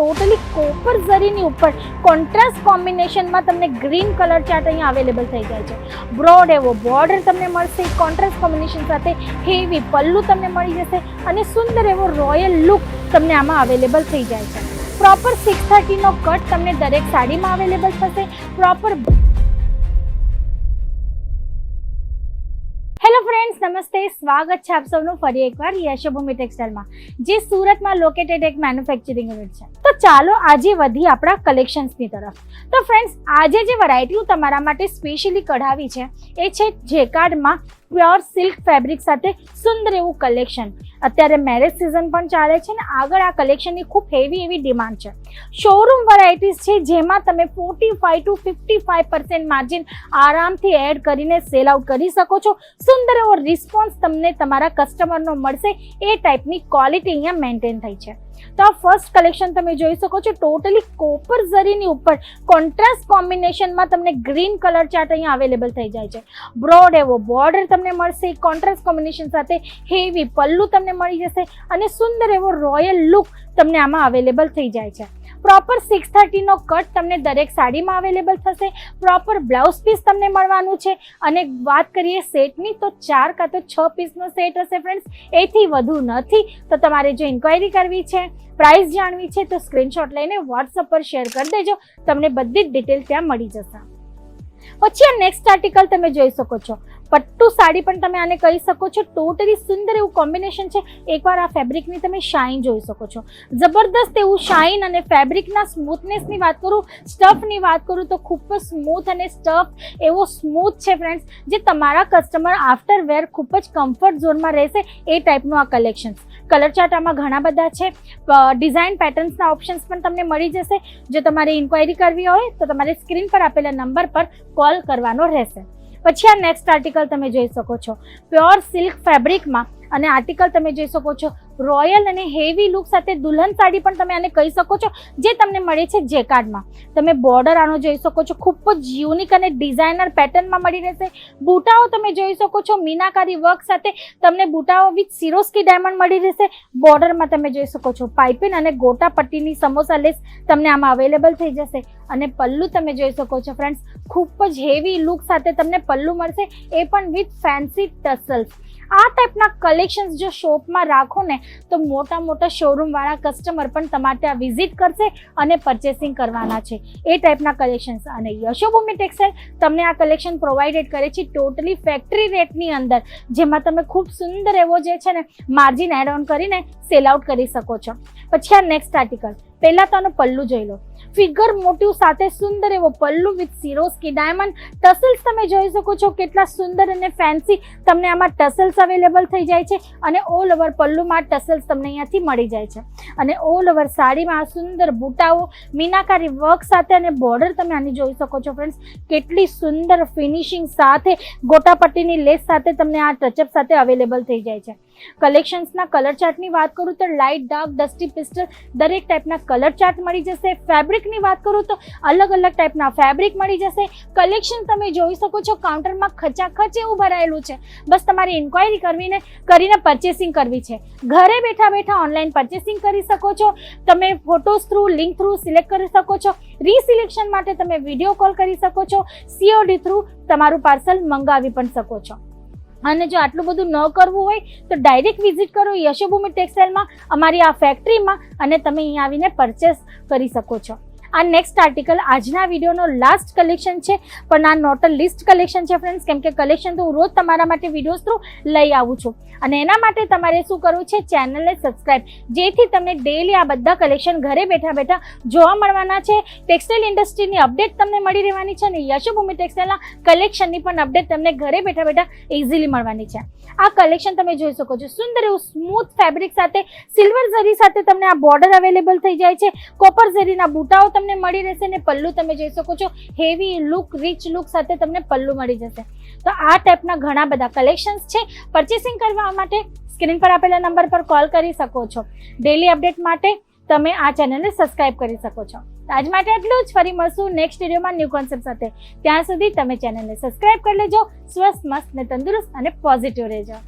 Totally copper ઝરીની ઉપર contrast કોમ્બિનેશનમાં તમને ગ્રીન કલર ચાર્ટ અહીંયા અવેલેબલ થઈ જાય છે. બ્રોડ એવો બોર્ડર તમને મળશે કોન્ટ્રાસ્ટ કોમ્બિનેશન સાથે હેવી પલ્લુ તમને મળી જશે અને સુંદર એવો રોયલ લુક તમને આમાં અવેલેબલ થઈ જાય છે. પ્રોપર સિક્સ થર્ટીનો કટ તમને દરેક સાડીમાં અવેલેબલ થશે. પ્રોપર હેલો ફ્રેન્ડ્સ નમસ્તે, સ્વાગત છે આપ સૌનું ફરી એકવાર યશોભૂમિ ટેક્સટાઇલમાં જે સુરતમાં લોકેટેડ એક મેન્યુફેક્ચરિંગ યુનિટ છે. ચાલો આજે વધી આપણા કલેક્શન્સની તરફ. તો ફ્રેન્ડ્સ આજે જે વેરાયટી હું તમારા માટે સ્પેશિયલી કઢાવી છે, એ છે જેકાર્ડમાં પ્યોર સિલ્ક ફેબ્રિક સાથે સુંદર એવું કલેક્શન અત્યારે મેરેજ સિઝન પણ ચાલે છે ને, આગળ આ કલેક્શનની ખૂબ હેવી એવી ડિમાન્ડ છે. શોરૂમ વેરાયટીઝ છે જેમાં તમે forty five to fifty five percent margin આરામથી એડ કરીને સેલ આઉટ કરી શકો છો. સુંદર એવો રિસ્પોન્સ તમને તમારા કસ્ટમરનો મળશે, એ ટાઈપની ક્વોલિટી અહીંયા મેન્ટેન થઈ છે. તો આ ફર્સ્ટ કલેક્શન તમે જોઈ શકો છો ટોટલી કોપર ઝરીની ઉપર કોન્ટ્રાસ્ટ કોમ્બિનેશનમાં તમને ગ્રીન કલર ચાર્ટ અહીંયા અવેલેબલ થઈ જાય છે. બ્રોડ એવો બોર્ડર તમને મળશે કોન્ટ્રાસ્ટ કોમ્બિનેશન સાથે હેવી પલ્લુ તમને મળી જશે અને સુંદર એવો રોયલ લુક તમને આમાં અવેલેબલ થઈ જાય છે. પ્રોપર સિક્સ થર્ટીનો કટ તમને દરેક સાડીમાં અવેલેબલ થશે. પ્રોપર બ્લાઉઝ પીસ તમને મળવાનું છે. અને વાત કરીએ સેટની તો ચાર કાં તો છ પીસનો સેટ હશે ફ્રેન્ડ્સ એથી વધુ નથી, તો તમારે જો ઇન્ક્વાયરી કરવી છે પ્રાઇસ જાણવી છે, તો સ્ક્રીનશોટ લઈને વોટ્સઅપ પર શેર કરી દેજો. તમને બધી જ ડિટેલ ત્યાં મળી જશે. પછી આ નેક્સ્ટ આર્ટિકલ તમે જોઈ શકો છો. પટ્ટુ સાડી પણ તમે આને કહી શકો છો. ટોટલી સુંદર એવું કોમ્બિનેશન છે. એકવાર આ ફેબ્રિકની તમે શાઇન જોઈ શકો છો. જબરદસ્ત એવું શાઇન અને ફેબ્રિકના સ્મૂથનેસની વાત કરું સ્ટફની વાત કરું તો ખૂબ જ સ્મૂથ અને સ્ટફ એવો સ્મૂથ છે ફ્રેન્ડ્સ જે તમારા કસ્ટમર આફ્ટર વેર ખૂબ જ કમ્ફર્ટ ઝોનમાં રહેશે એ ટાઈપનું આ કલેક્શન કલર ચાર્ટ આમાં ઘણા બધા છે. ડિઝાઇન પેટર્ન્સના ઓપ્શન્સ પણ તમને મળી જશે. જો તમારે ઇન્ક્વાયરી કરવી હોય, તો તમારે સ્ક્રીન પર આપેલા નંબર પર કોલ કરવાનો રહેશે. પછી આ નેક્સ્ટ આર્ટિકલ તમે જોઈ શકો છો. પ્યોર સિલ્ક ફેબ્રિકમાં અને આર્ટિકલ તમે જોઈ શકો છો. રોયલ અને હેવી લુક સાથે દુલ્હન સાડી પણ તમે આને કહી શકો છો, જે તમને મળે છે જેકાર્ડમાં તમે બોર્ડર આનો જોઈ શકો છો. ખૂબ જ યુનિક અને ડિઝાઇનર પેટર્નમાં મળી રહેશે. બુટાઓ તમે જોઈ શકો છો. મીનાકારી વર્ક સાથે તમને બુટાઓ વિથ સિરોસ્કી ડાયમંડ મળી રહેશે. બોર્ડરમાં તમે જોઈ શકો છો. પાઇપિન અને ગોટા પટ્ટીની સમોસા લેસ તમને આમાં અવેલેબલ થઈ જશે. અને પલ્લુ તમે જોઈ શકો છો ફ્રેન્ડ્સ ખૂબ જ હેવી લુક સાથે તમને પલ્લુ મળશે. એ પણ વિથ ફેન્સી ટસલ્સ આ ટાઈપના કલેક્શન્સ જો શોપમાં રાખો ને, તો મોટા મોટા શોરૂમવાળા કસ્ટમર પણ તમારે ત્યાં વિઝિટ કરશે અને પરચેસિંગ કરવાના છે. એ ટાઈપના કલેક્શન્સ અને યશોભૂમિ ટેક્સટાઇલ તમને આ કલેક્શન પ્રોવાઇડેડ કરે છે ટોટલી ફેક્ટરી રેટની અંદર, જેમાં તમે ખૂબ સુંદર એવો જે છે ને માર્જિન એડ ઓન કરીને સેલ આઉટ કરી શકો છો. પછી આ નેક્સ્ટ આર્ટિકલ પહેલાં તો પલ્લું જોઈ લો. ફિગર મોટિવ સાથે સુંદર એવો pallu with Swarovski diamond tassels તમે જોઈ શકો છો કેટલા સુંદર અને ફેન્સી તમને આમાં ટસલ્સ અવેલેબલ થઈ જાય છે અને ઓલ ઓવર પલ્લુમાં ટસલ્સ તમને અહીંયાથી મળી જાય છે. અને ઓલ ઓવર સાડીમાં સુંદર બુટાઓ, મીનાકારી વર્ક સાથે અને બોર્ડર તમે આની જોઈ શકો છો ફ્રેન્ડ્સ કેટલી સુંદર ફિનિશિંગ સાથે ગોટાપટ્ટીની લેસ સાથે તમને આ ટચઅપ સાથે અવેલેબલ થઈ જાય છે. કલેક્શન્સના કલર ચાર્ટની વાત કરું તો લાઇટ, ડાર્ક, ડસ્ટી, પિસ્ટલ દરેક ટાઈપના કલર ચાર્ટ મળી જશે. ફેબ્રિકની વાત કરું તો અલગ અલગ ટાઈપના ફેબ્રિક મળી જશે. કલેક્શન તમે જોઈ શકો છો કાઉન્ટરમાં ખચાખચ એવું ભરાયેલું છે. બસ તમારે ઇન્ક્વાયરી કરવીને, કરીને પરચેસિંગ કરવી છે. ઘરે બેઠા બેઠા ઓનલાઈન પરચેસિંગ કરી શકો છો. તમે photos through link through select કરી શકો છો. રીસિલેક્શન માટે તમે વીડિયો કોલ કરી શકો છો. સીઓડી થ્રુ તમારું પાર્સલ મંગાવી પણ શકો છો. અને જો આટલું બધું ન કરવું હોય, તો ડાયરેક્ટ વિઝિટ કરો યશોભૂમિ ટેક્સટાઇલમાં અમારી આ ફેક્ટરીમાં અને તમે અહીંયા આવીને પરચેસ કરી શકો છો. આ નેક્સ્ટ આર્ટિકલ આજના વિડીયોનો લાસ્ટ કલેક્શન છે. પણ આ નોટ અ લિસ્ટ કલેક્શન છે ફ્રેન્ડ્સ કેમ કે કલેક્શન તો હું રોજ તમારા માટે વિડીયોઝ થ્રુ લઈ આવું છું. અને એના માટે તમારે શું કરવું છે? ચેનલને સબસ્ક્રાઇબ જેથી તમને ડેલી આ બધા કલેક્શન ઘરે બેઠા બેઠા જોવા મળવાના છે. ટેક્સટાઇલ ઇન્ડસ્ટ્રીની અપડેટ તમને મળી રહેવાની છે અને યશુભૂમિ ટેક્સટાઇલના કલેક્શનની પણ અપડેટ તમને ઘરે બેઠા બેઠા ઇઝીલી મળવાની છે. આ કલેક્શન તમે જોઈ શકો છો. સુંદર એવું સ્મૂથ ફેબ્રિક સાથે સિલ્વર ઝરી સાથે તમને આ બોર્ડર અવેલેબલ થઈ જાય છે. કોપર ઝરીના બુટાઓ તમને મળી રહેશે ને પલ્લુ તમે જોઈ શકો છો. હેવી લુક રીચ લુક સાથે તમને પલ્લુ મળી જશે. તો આ ટાઈપના ઘણા બધા કલેક્શન્સ છે. પરચેસિંગ કરવા માટે સ્ક્રીન પર આપેલા નંબર પર કોલ કરી શકો છો. ડેલી અપડેટ માટે તમે આ ચેનલને સબસ્ક્રાઇબ કરી શકો છો. આજ માટે એટલું જ. ફરી મળશું નેક્સ્ટ વિડીયોમાં ન્યૂ કોન્સેપ્ટ સાથે. ત્યાં સુધી તમે ચેનલને સબસ્ક્રાઇબ કરી લેજો. સ્વસ્થ, મસ્ત ને તંદુરસ્ત અને પોઝિટિવ રહેજો.